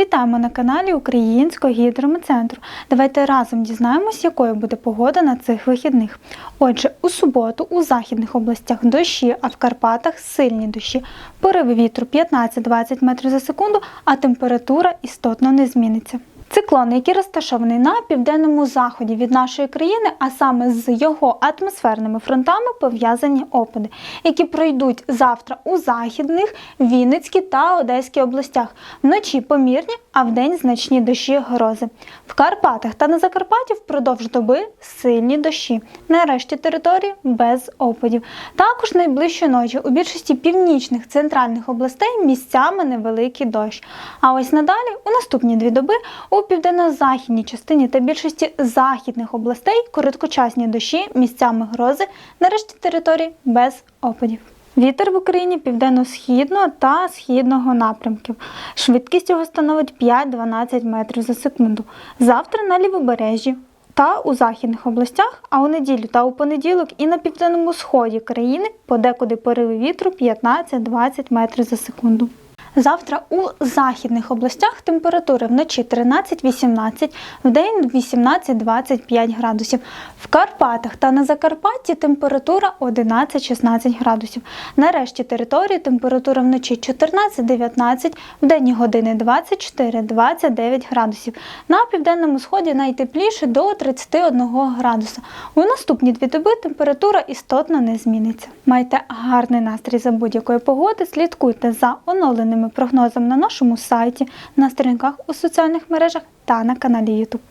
Вітаємо на каналі Українського гідрометцентру. Давайте разом дізнаємось, якою буде погода на цих вихідних. Отже, у суботу у західних областях дощі, а в Карпатах сильні дощі. Пориви вітру 15-20 метрів за секунду, а температура істотно не зміниться. Циклон, який розташований на південному заході від нашої країни, а саме з його атмосферними фронтами пов'язані опади, які пройдуть завтра у західних, Вінницькій та Одеській областях. Вночі помірні, а вдень значні дощі грози. В Карпатах та на Закарпатті впродовж доби сильні дощі. На решті території без опадів. Також найближчої ночі у більшості північних центральних областей місцями невеликий дощ. А ось надалі у наступні дві доби у південно-західній частині та більшості західних областей короткочасні дощі, місцями грози, на решті території без опадів. Вітер в Україні південно-східного та східного напрямків. Швидкість його становить 5-12 метрів за секунду. Завтра на лівобережжі та у західних областях, а у неділю та у понеділок і на південному сході країни подекуди пориви вітру 15-20 метрів за секунду. Завтра у західних областях температури вночі 13-18, вдень 18-25 градусів. В Карпатах та на Закарпатті температура 11-16 градусів. На решті території температура вночі 14-19, в денні години 24-29 градусів. На південному сході найтепліше до 31 градуса. У наступні дві доби температура істотно не зміниться. Майте гарний настрій за будь-якої погоди, слідкуйте за оновленими прогнозами на нашому сайті, на сторінках у соціальних мережах та на каналі YouTube.